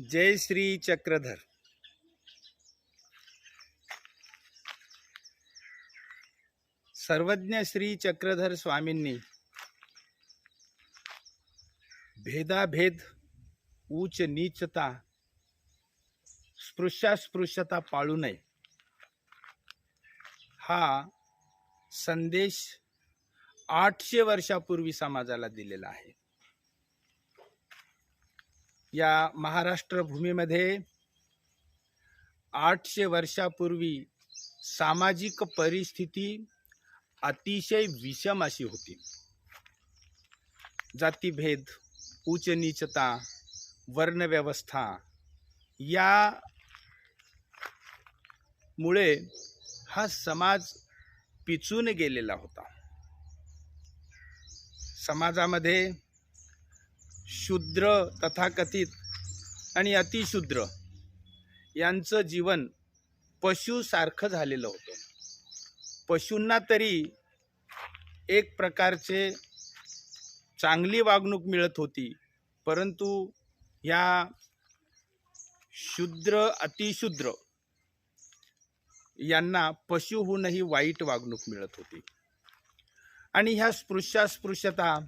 जय श्री चक्रधर. सर्वज्ञ श्री चक्रधर स्वामींनी भेदाभेद उच्च नीचता स्पृश्यास्पृश्यता पाळू नये. हा संदेश आठशे वर्षापूर्वी समाजाला दिलेला आहे. या महाराष्ट्र भूमीमध्ये आठशे वर्षापूर्वी सामाजिक परिस्थिती अतिशय विषम अशी होती. जातीभेद उच्च नीचता वर्णव्यवस्था या मुळे हा समाज पिचून गेलेला होता. समाजामध्ये शूद्र तथाकथित आणि अतिशूद्र यांचं जीवन पशुसारखं झालेलं होतं. पशूंना तरी एक प्रकारचे चांगली वागणूक मिळत होती परंतु ह्या शूद्र अतिशूद्र यांना पशुहूनही वाईट वागणूक मिळत होती. आणि ह्या स्पृश्यास्पृश्यता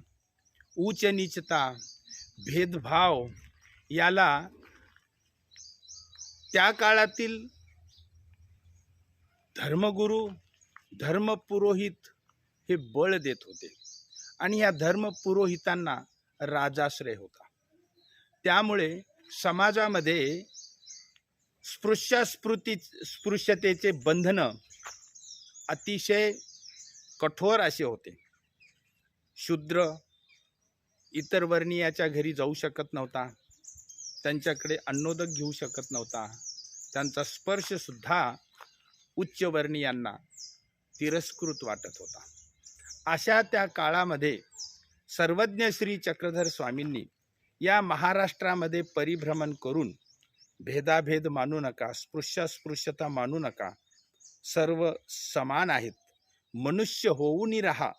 उच्च नीचता भेदभाव याला त्या काळातील धर्मगुरू धर्मपुरोहित हे बळ देत होते. आणि ह्या धर्मपुरोहितांना राजाश्रय होता. त्यामुळे समाजामध्ये स्पृश्यास्पृती स्पृश्यतेचे बंधनं अतिशय कठोर असे होते. शूद्र इतर वर्णीयाच्या घरी जाऊ शकत नव्हता. त्यांच्याकडे अन्नोदक घेऊ शकत नव्हता. त्यांचा स्पर्शसुद्धा उच्च वर्णीयांना तिरस्कृत वाटत होता. अशा त्या काळामध्ये सर्वज्ञ श्री चक्रधर स्वामींनी या महाराष्ट्रामध्ये परिभ्रमण करून भेदाभेद मानू नका स्पृश्यास्पृश्यता मानू नका. सर्व समान आहेत. मनुष्य होऊनी राहा.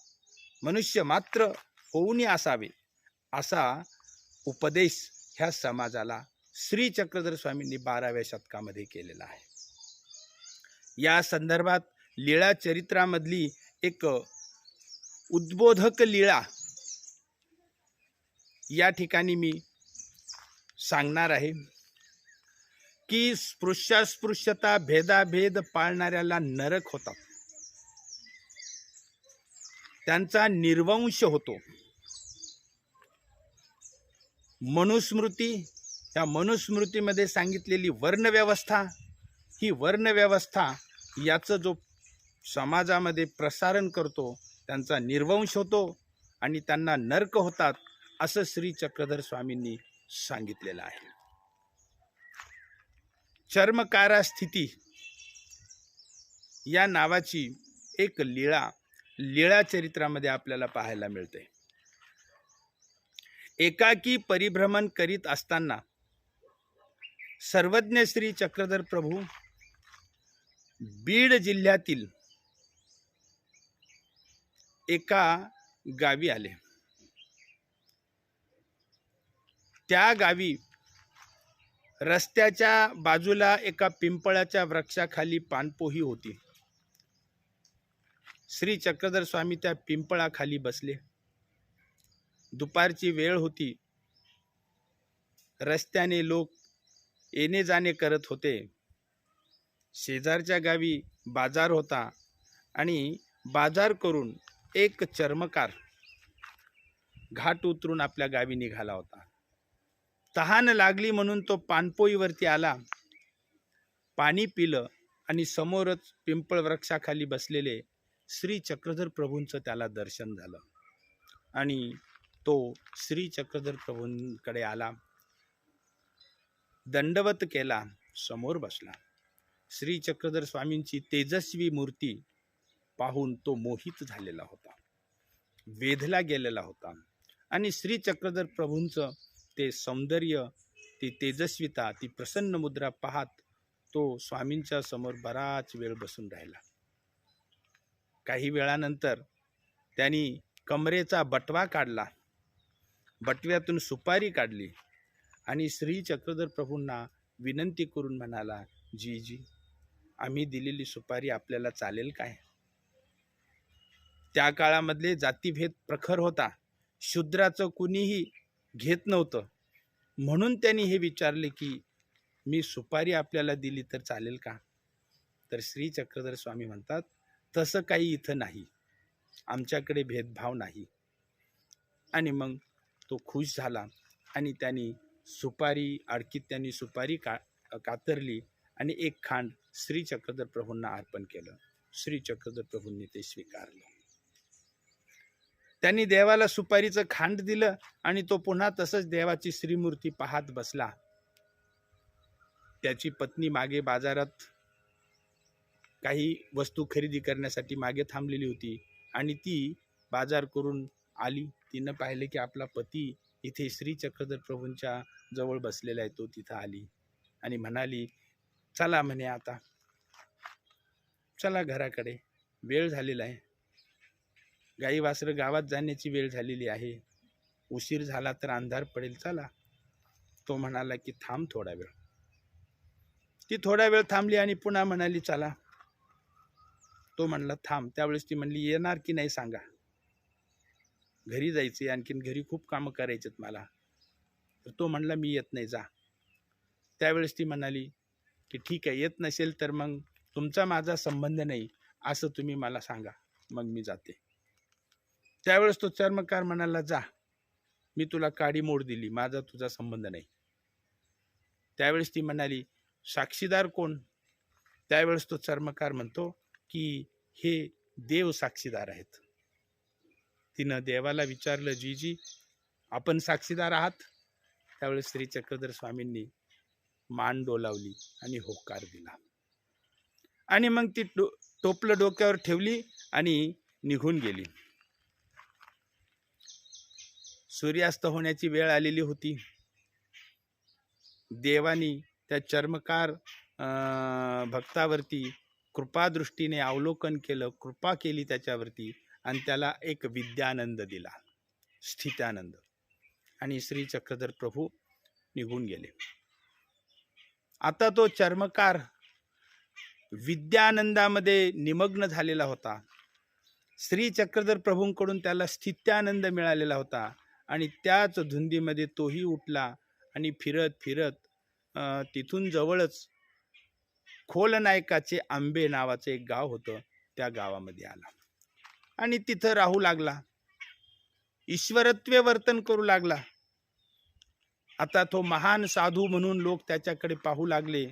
मनुष्य मात्र होऊनी असावे. असा उपदेश ह्या समाजाला श्री चक्रधर स्वामींनी बाराव्या शतकामध्ये केलेला आहे. या संदर्भात लीळा चरित्रामधली एक उद्बोधक लीळा या ठिकाणी मी सांगणार आहे की स्पृश्यास्पृश्यता भेदाभेद पाळणाऱ्याला नरक होतात त्यांचा निर्वंश होतो. मनुस्मृती या मनुस्मृतीमध्ये सांगितलेली वर्णव्यवस्था ही वर्णव्यवस्था याचं जो समाजामध्ये प्रसारण करतो त्यांचा निर्वंश होतो आणि त्यांना नर्क होतात असं श्री चक्रधर स्वामींनी सांगितलेलं आहे. चर्मकारा स्थिती या नावाची एक लीळा लीळा चरित्रामध्ये आपल्याला पाहायला मिळते. एकाकी परिभ्रमण करीत असताना सर्वज्ञ श्री चक्रधर प्रभू बीड जिल्ह्यातील एका गावी आले. त्या गावी रस्त्याच्या बाजूला एका पिंपळाच्या वृक्षाखाली पानपोही होती. श्री चक्रधर स्वामी त्या पिंपळाखाली बसले. दुपारची वेळ होती. रस्त्याने लोक येणे जाणे करत होते. शेजारच्या गावी बाजार होता आणि बाजार करून एक चर्मकार घाट उतरून आपल्या गावी निघाला होता. तहान लागली म्हणून तो पानपोईवरती आला. पाणी पिलं आणि समोरच पिंपळ वृक्षाखाली बसलेले श्री चक्रधर प्रभूंचं त्याला दर्शन झालं. आणि तो श्री चक्रधर प्रभूंकडे आला. दंडवत केला. समोर बसला. श्री चक्रधर स्वामींची तेजस्वी मूर्ती पाहून तो मोहित झालेला होता. वेधला गेलेला होता. आणि श्री चक्रधर प्रभूंचं ते सौंदर्य ती तेजस्विता ती प्रसन्न मुद्रा पाहत तो स्वामींच्या समोर बराच वेळ बसून राहिला. काही वेळानंतर त्यांनी कमरेचा बटवा काढला. बटव्यातून सुपारी काढली आणि श्री चक्रधर प्रभूंना विनंती करून म्हणाला जी जी आम्ही दिलेली सुपारी आपल्याला चालेल काय? त्या काळामधले जातीभेद प्रखर होता. शूद्राचं कुणीही घेत नव्हतं. म्हणून त्यांनी हे विचारले की मी सुपारी आपल्याला दिली तर चालेल का? तर श्री चक्रधर स्वामी म्हणतात तसं काही इथं नाही. आमच्याकडे भेदभाव नाही. आणि मग तो खुश झाला आणि त्यांनी सुपारी अडकीत त्यांनी सुपारी का कातरली आणि एक खांड श्री चक्रधर प्रभूंना अर्पण केलं. श्री चक्रधर प्रभूंनी ते स्वीकारलं. त्यांनी देवाला सुपारीचं खांड दिलं आणि तो पुन्हा तसंच देवाची श्रीमूर्ती पाहत बसला. त्याची पत्नी मागे बाजारात काही वस्तू खरेदी करण्यासाठी मागे थांबलेली होती आणि ती बाजार करून आली. तिनं पाहिलं की आपला पती इथे श्री चक्रधर प्रभूंच्या जवळ बसलेला आहे तो तिथं आली आणि म्हणाली चला म्हणे आता. चला घराकडे. वेळ झालेला आहे. गाई वासरं गावात जाण्याची वेळ झालेली आहे. उशीर झाला तर अंधार पडेल चला. तो म्हणाला की थांब थोडा वेळ. ती थोडा वेळ थांबली आणि पुन्हा म्हणाली चला. तो म्हणला थांब. त्यावेळेस ती म्हणली येणार की नाही सांगा. घरी जायचे आणखीन घरी खूप कामं करायचेत मला. तर तो म्हणला मी येत नाही जा. त्यावेळेस ती म्हणाली की ठीक आहे येत नसेल तर मग तुमचा माझा संबंध नाही असं तुम्ही मला सांगा मग मी जाते. त्यावेळेस तो चर्मकार म्हणाला जा मी तुला काडी मोड दिली माझा तुझा संबंध नाही. त्यावेळेस ती म्हणाली साक्षीदार कोण? त्यावेळेस तो चर्मकार म्हणतो की हे देव साक्षीदार आहेत. तिनं देवाला विचारलं जी जी आपण साक्षीदार आहात? त्यावेळेस श्री चक्रधर स्वामींनी मान डोलावली आणि होकार दिला. आणि मग ती टो टोपलं डोक्यावर ठेवली आणि निघून गेली. सूर्यास्त होण्याची वेळ आलेली होती. देवानी त्या चर्मकार भक्तावरती कृपादृष्टीने अवलोकन केलं कृपा केली त्याच्यावरती. आणि त्याला एक विद्यानंद दिला स्थित्यानंद आणि श्री चक्रधर प्रभू निघून गेले. आता तो चर्मकार विद्यानंदामध्ये निमग्न झालेला होता. श्री चक्रधर प्रभूंकडून त्याला स्थित्यानंद मिळालेला होता आणि त्याच धुंदीमध्ये तोही उठला आणि फिरत फिरत तिथून जवळच खोलनायकाचे आंबे नावाचं एक गाव होतं त्या गावामध्ये आला. आणि तिथं राहू लागला. ईश्वरत्वे वर्तन करू लागला. आता तो महान साधू म्हणून लोक त्याच्याकडे पाहू लागले.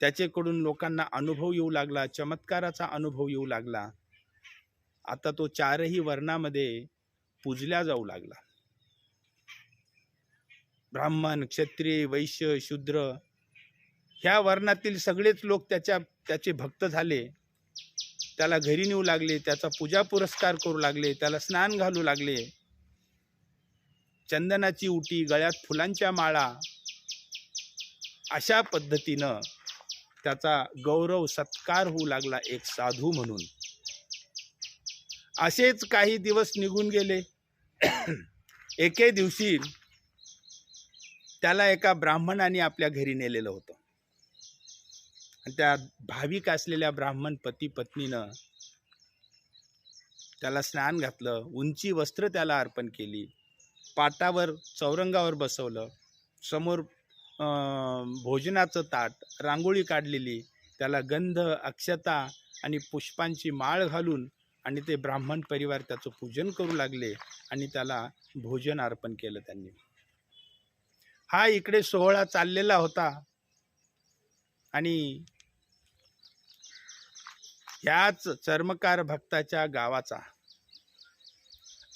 त्याच्याकडून लोकांना अनुभव येऊ लागला चमत्काराचा अनुभव येऊ लागला. आता तो चारही वर्णामध्ये पूजल्या जाऊ लागला. ब्राह्मण क्षत्रिय वैश्य शूद्र ह्या वर्णातील सगळेच लोक त्याच्या त्याचे भक्त झाले. त्याला घरी नेऊ लागले त्याचा पूजा पुरस्कार करू लागले त्याला स्नान घालू लागले. चंदनाची उटी गळ्यात फुलांच्या माळा. अशा पद्धतीनं त्याचा गौरव सत्कार होऊ लागला एक साधू म्हणून. असेच काही दिवस निघून गेले. एके दिवशी त्याला एका ब्राह्मणाने आपल्या घरी नेलेलं होतं. आणि त्या भाविक असलेल्या ब्राह्मण पती पत्नीनं त्याला स्नान घातलं उंची वस्त्र त्याला अर्पण केली पाटावर चौरंगावर बसवलं समोर भोजनाचं ताट रांगोळी काढलेली त्याला गंध अक्षता आणि पुष्पांची माळ घालून आणि ते ब्राह्मण परिवार त्याचं पूजन करू लागले आणि त्याला भोजन अर्पण केलं त्यांनी. हा इकडे सोहळा चाललेला होता. आणि याच चर्मकार भक्ताच्या गावाचा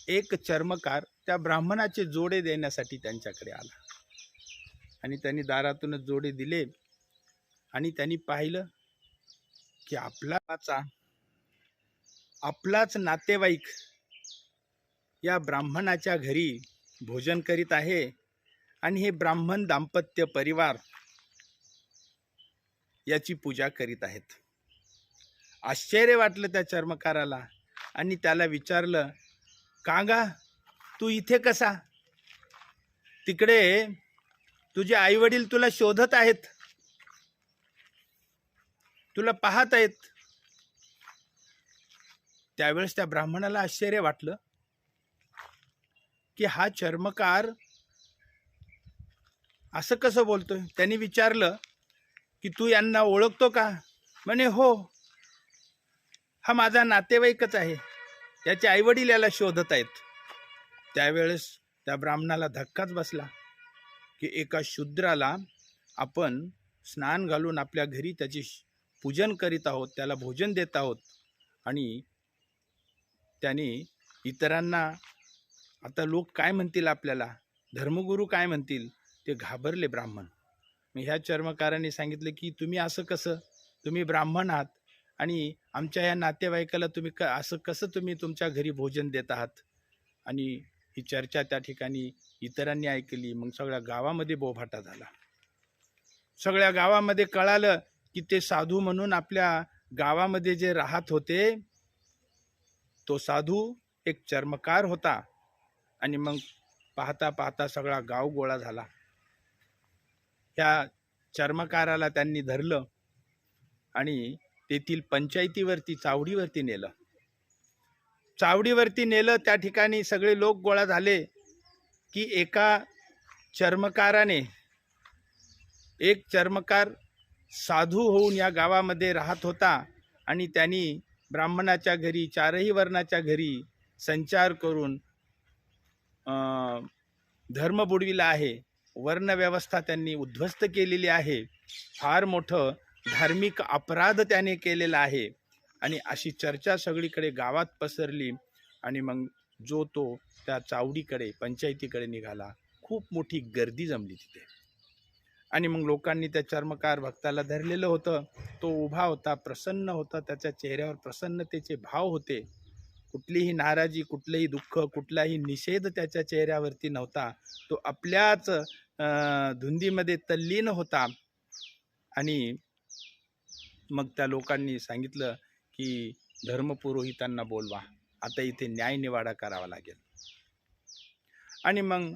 एक चर्मकार त्या ब्राह्मणाचे जोडे देण्यासाठी त्यांच्याकडे आला. आणि त्यांनी दारातूनच जोडे दिले आणि त्यांनी पाहिलं की आपलाचा आपलाच नातेवाईक या ब्राह्मणाच्या घरी भोजन करीत आहे आणि हे ब्राह्मण दाम्पत्य परिवार याची पूजा करीत आहेत. आश्चर्य वाटलं त्या चर्मकाराला आणि त्याला विचारलं कांगा तू इथे कसा? तिकडे तुझे आई वडील तुला शोधत आहेत. तुला पाहत आहेत. त्यावेळेस त्या ब्राह्मणाला आश्चर्य वाटलं की हा चर्मकार असं कसं बोलतोय? त्यांनी विचारलं की तू यांना ओळखतो का? म्हणे हो. हा माझा नातेवाईकच आहे. याचे आईवडील याला शोधत आहेत. त्यावेळेस त्या ब्राह्मणाला धक्काच बसला की एका शूद्राला आपण स्नान घालून आपल्या घरी त्याची श- पूजन करीत आहोत त्याला भोजन देत आहोत. आणि त्याने इतरांना आता लोक काय म्हणतील आपल्याला? धर्मगुरू काय म्हणतील? ते घाबरले ब्राह्मण. मग ह्या चर्मकाराने सांगितलं की तुम्ही असं कसं? तुम्ही ब्राह्मण आहात आणि आमच्या या नातेवाईकाला तुम्ही क असं कसं तुम्ही तुमच्या घरी भोजन देत आहात? आणि ही चर्चा त्या ठिकाणी इतरांनी ऐकली. मग सगळ्या गावामध्ये बोभाटा झाला. सगळ्या गावामध्ये कळालं की ते साधू म्हणून आपल्या गावामध्ये जे राहत होते तो साधू एक चर्मकार होता. आणि मग पाहता पाहता सगळा गाव गोळा झाला. ह्या चर्मकाराला त्यांनी धरलं आणि तेथील पंचायतीवरती चावडीवरती नेलं. चावडीवरती नेलं त्या ठिकाणी सगळे लोक गोळा झाले की एका चर्मकाराने एक चर्मकार साधू होऊन या गावामध्ये राहत होता आणि त्यांनी ब्राह्मणाच्या घरी चारही वर्णाच्या घरी संचार करून धर्म बुडविला आहे. वर्णव्यवस्था त्यांनी उद्ध्वस्त केलेली आहे. फार मोठं धार्मिक अपराध त्याने केलेला आहे. आणि अशी चर्चा सगळीकडे गावात पसरली आणि मग जो तो त्या चावडीकडे पंचायतीकडे निघाला. खूप मोठी गर्दी जमली तिथे. आणि मग लोकांनी त्या चर्मकार भक्ताला धरलेलं होतं. तो उभा होता प्रसन्न होता. त्याच्या चेहऱ्यावर प्रसन्नतेचे भाव होते. कुठलीही नाराजी कुठलंही दुःख कुठलाही निषेध त्याच्या चेहऱ्यावरती नव्हता. तो आपल्याच धुंदीमध्ये तल्लीन होता. आणि मग त्या लोकांनी सांगितलं की धर्मपुरोहितांना बोलवा. आता इथे न्यायनिवाडा करावा लागेल. आणि मग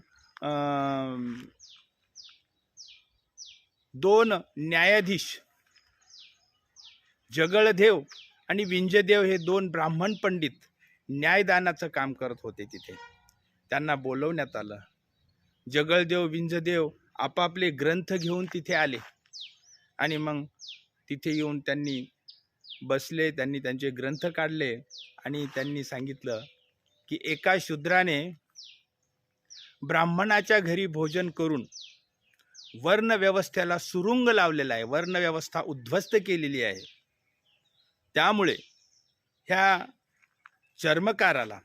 दोन न्यायाधीश जगळदेव आणि विंजदेव हे दोन ब्राह्मण पंडित न्यायदानाचं काम करत होते तिथे. त्यांना बोलवण्यात आलं. जगळदेव विंजदेव आपापले ग्रंथ घेऊन तिथे आले. आणि मग तिथे येऊन त्यांनी बसले त्यांनी त्यांचे ग्रंथ काढले आणि त्यांनी सांगितलं की एका शूद्राने ब्राह्मणाच्या घरी भोजन करून वर्णव्यवस्थेला सुरुंग लावलेला आहे. वर्णव्यवस्था उद्ध्वस्त केलेली आहे. त्यामुळे ह्या चर्मकाराला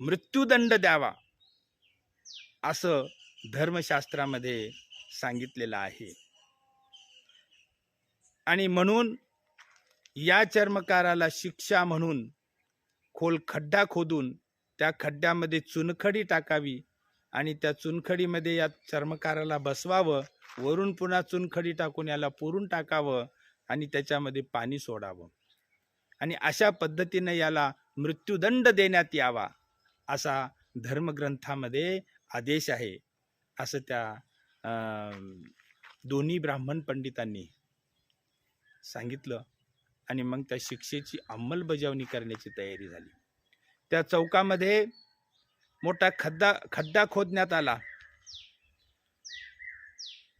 मृत्यूदंड द्यावा असं धर्मशास्त्रामध्ये सांगितलेलं आहे. आणि म्हणून या चर्मकाराला शिक्षा म्हणून खोल खड्डा खोदून त्या खड्ड्यामध्ये चुनखडी टाकावी आणि त्या चुनखडीमध्ये या चर्मकाराला बसवावं वरून पुन्हा चुनखडी टाकून याला पुरून टाकावं आणि त्याच्यामध्ये पाणी सोडावं. आणि अशा पद्धतीने याला मृत्यूदंड देण्यात यावा असा धर्मग्रंथामध्ये आदेश आहे असं त्या दोन्ही ब्राह्मण पंडितांनी सांगितलं आणि मग त्या शिक्षेची अंमलबजावणी करण्याची तयारी झाली. त्या चौकामध्ये मोठा खड्डा खड्डा खोदण्यात आला.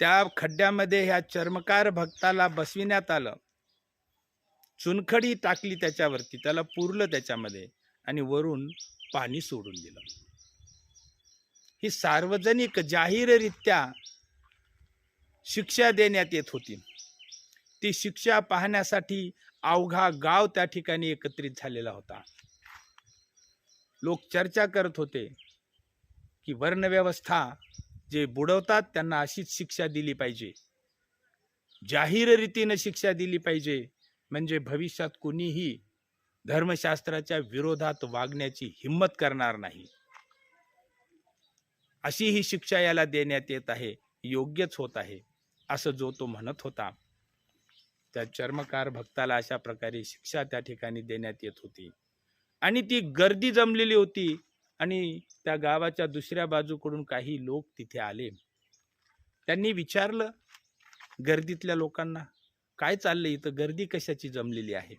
त्या खड्ड्यामध्ये ह्या चर्मकार भक्ताला बसविण्यात आलं. चुनखडी टाकली त्याच्यावरती त्याला पुरलं त्याच्यामध्ये आणि वरून पाणी सोडून दिलं. ही सार्वजनिक जाहीररित्या शिक्षा देण्यात येत होती. ती शिक्षा पाहण्यासाठी अवघा गाव त्या ठिकाणी एकत्रित झालेला होता. लोक चर्चा करत होते की वर्णव्यवस्था जे बुडवतात त्यांना अशीच शिक्षा दिली पाहिजे. जाहीर रीतीनं शिक्षा दिली पाहिजे. म्हणजे भविष्यात कुणीही धर्मशास्त्राच्या विरोधात वागण्याची हिंमत करणार नाही. अशी ही शिक्षा याला देण्यात येत आहे योग्यच होत आहे असं जो तो म्हणत होता. त्या चर्मकार भक्ताला अशा प्रकारे शिक्षा त्या ठिकाणी देण्यात येत होती. आणि ती गर्दी जमलेली होती आणि त्या गावाच्या दुसऱ्या बाजूकडून काही लोक तिथे आले. त्यांनी विचारलं गर्दीतल्या लोकांना काय चाललंय इथं? गर्दी कशाची जमलेली आहे?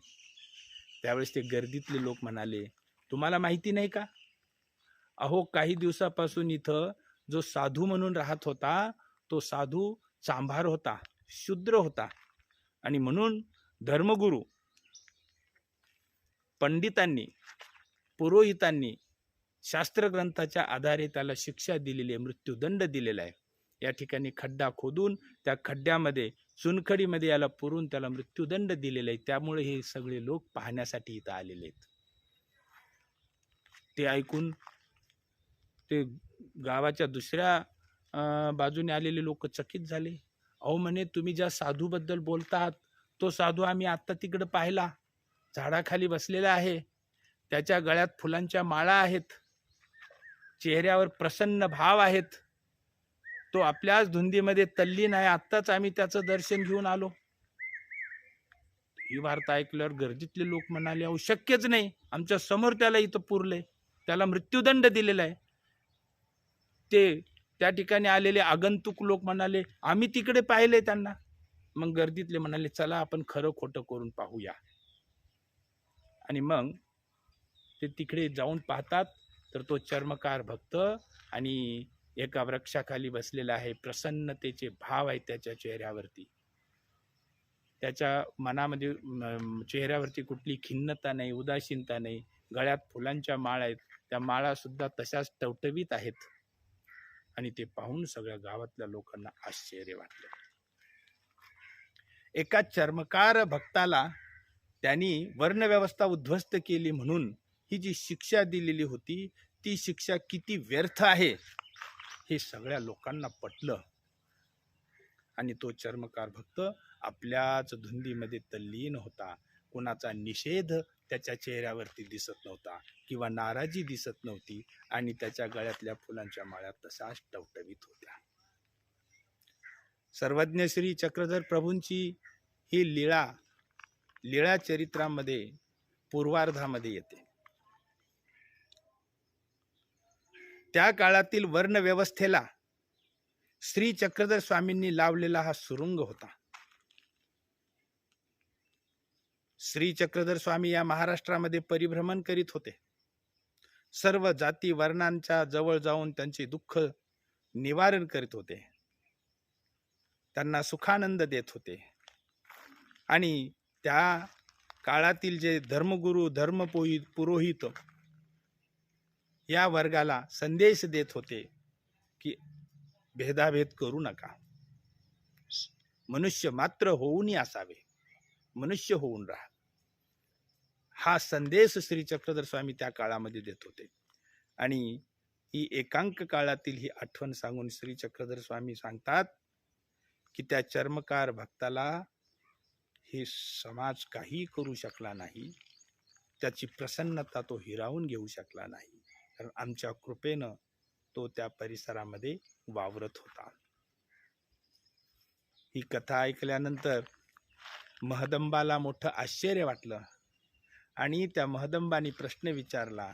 त्यावेळेस ते गर्दीतले लोक म्हणाले तुम्हाला माहिती नाही का? अहो काही दिवसापासून इथं जो साधू म्हणून राहत होता तो साधू चांभार होता शूद्र होता आणि म्हणून धर्मगुरू पंडितांनी पुरोहितांनी शास्त्रग्रंथाच्या आधारे त्याला शिक्षा दिलेली आहे मृत्यूदंड दिलेला आहे. या ठिकाणी खड्डा खोदून त्या खड्ड्यामध्ये चुनखडीमध्ये याला पुरून त्याला मृत्यूदंड दिलेला आहे. त्यामुळे हे सगळे लोक पाहण्यासाठी इथं आलेले आहेत. ते ऐकून ते गावाच्या दुसऱ्या बाजूने आलेले लोक चकित झाले. अहो म्हणे तुम्ही ज्या साधूबद्दल बोलता आहात तो साधू आम्ही आत्ता तिकडं पाहिला. झाडाखाली बसलेला आहे. त्याच्या गळ्यात फुलांच्या माळा आहेत. चेहऱ्यावर प्रसन्न भाव आहेत. तो आपल्याच धुंदीमध्ये तल्लीन आहे आत्ताच आम्ही त्याचं दर्शन घेऊन आलो. ही वार्ता ऐकल्यावर गर्दीतले लोक म्हणाले अहो शक्यच नाही. आमच्यासमोर त्याला इथं पुरलंय. त्याला मृत्यूदंड दिलेला आहे. ते त्या ठिकाणी आलेले आगंतुक लोक म्हणाले आम्ही तिकडे पाहिले त्यांना. मग गर्दीतले म्हणाले चला आपण खरं खोटं करून पाहूया. आणि मग ते तिकडे जाऊन पाहतात. तर तो चर्मकार भक्त आणि एका वृक्षाखाली बसलेला आहे. प्रसन्नतेचे भाव आहेत त्याच्या चेहऱ्यावरती. त्याच्या मनामध्ये चेहऱ्यावरती कुठली खिन्नता नाही उदासीनता नाही. गळ्यात फुलांच्या माळ आहेत. त्या माळासुद्धा तशाच टवटवीत आहेत. आणि ते पाहून सगळ्या गावातल्या लोकांना आश्चर्य वाटलं. एका चर्मकार भक्ताला त्यांनी वर्णव्यवस्था उद्ध्वस्त केली म्हणून ही जी शिक्षा दिलेली होती ती शिक्षा किती व्यर्थ आहे? हे सगळ्या लोकांना पटलं. आणि तो चर्मकार भक्त आपल्याच धुंदीमध्ये तल्लीन होता. कोणाचा निषेध त्याच्या चेहऱ्यावरती दिसत नव्हता किंवा नाराजी दिसत नव्हती आणि त्याच्या गळ्यातल्या फुलांच्या माळ्या तशाच टवटवीत होत्या. सर्वज्ञ श्री चक्रधर प्रभूंची ही लीळा लीळा चरित्रामध्ये पूर्वार्धामध्ये येते. त्या काळातील वर्ण व्यवस्थेला श्री चक्रधर स्वामींनी लावलेला हा सुरुंग होता. श्री चक्रधर स्वामी या महाराष्ट्रामध्ये परिभ्रमण करीत होते. सर्व जाती वर्णांच्या जवळ जाऊन त्यांचे दुःख निवारण करीत होते. त्यांना सुखानंद देत होते. आणि त्या काळातील जे धर्मगुरू धर्मपोहित पुरोहित या वर्गाला संदेश देत होते की भेदाभेद करू नका. मनुष्य मात्र होऊनही असावे. मनुष्य होऊन राहा. हा संदेश श्री चक्रधर स्वामी त्या काळामध्ये देत होते. आणि ही एकांक काळातील ही आठवण सांगून श्री चक्रधर स्वामी सांगतात की त्या चर्मकार भक्ताला हे समाज काही करू शकला नाही. त्याची प्रसन्नता तो हिरावून घेऊ शकला नाही. कारण आमच्या कृपेनं तो त्या परिसरामध्ये वावरत होता. ही कथा ऐकल्यानंतर महदंबाला मोठं आश्चर्य वाटलं आणि त्या महदंबानी प्रश्न विचारला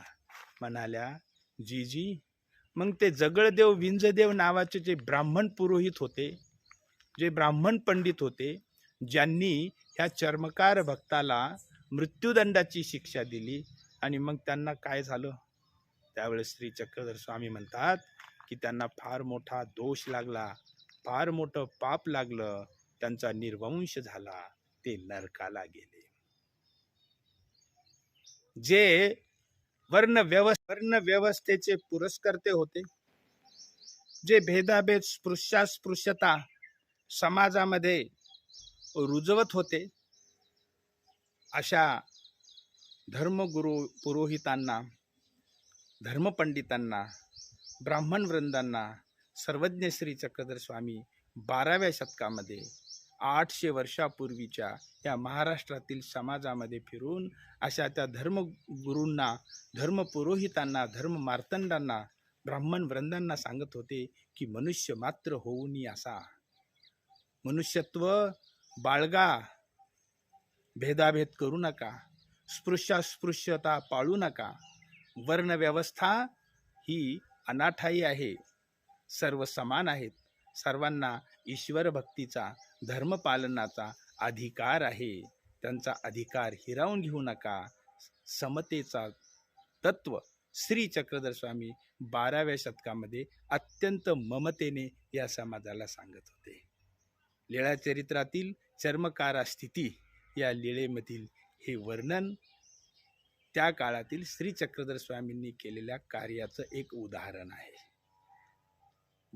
म्हणाल्या जीजी मग ते जगळदेव विंजदेव नावाचे जे ब्राह्मण पुरोहित होते जे ब्राह्मण पंडित होते ज्यांनी ह्या चर्मकार भक्ताला मृत्यूदंडाची शिक्षा दिली आणि मग त्यांना काय झालं? त्यावेळेस श्री चक्रधर स्वामी म्हणतात की त्यांना फार मोठा दोष लागला फार मोठं पाप लागलं त्यांचा निर्वंश झाला ते नरकाला गेले. जे वर्ण व्यवस्थ वर्ण व्यवस्थेचे पुरस्कर्ते होते जे भेदाभेद स्पृश्यास्पृश्यता समाजामध्ये रुजवत होते अशा धर्मगुरू पुरोहितांना धर्मपंडितांना ब्राह्मण वृंदांना सर्वज्ञ श्री चक्रधर स्वामी बाराव्या शतकामध्ये आठशे वर्षापूर्वीच्या या महाराष्ट्रातील समाजामध्ये फिरून अशा त्या धर्मगुरूंना धर्मपुरोहितांना धर्ममार्तंडांना ब्राह्मण वृंदांना सांगत होते की मनुष्य मात्र होऊनी असा. मनुष्यत्व बाळगा भेदाभेद करू नका स्पृश्यास्पृश्यता पाळू नका वर्णव्यवस्था ही अनाठाई आहे. सर्व समान आहेत. सर्वांना ईश्वर भक्तीचा धर्मपालनाचा अधिकार आहे. त्यांचा अधिकार हिरावून घेऊ नका. समतेचा तत्व श्री चक्रधर स्वामी बाराव्या शतकामध्ये अत्यंत ममतेने या समाजाला सांगत होते. लीळा चरित्रातील चर्मकारा स्थिती या लीळेमधील हे वर्णन त्या काळातील श्री चक्रधर स्वामींनी केलेल्या कार्याचं एक उदाहरण आहे.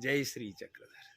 जय श्री चक्रधर.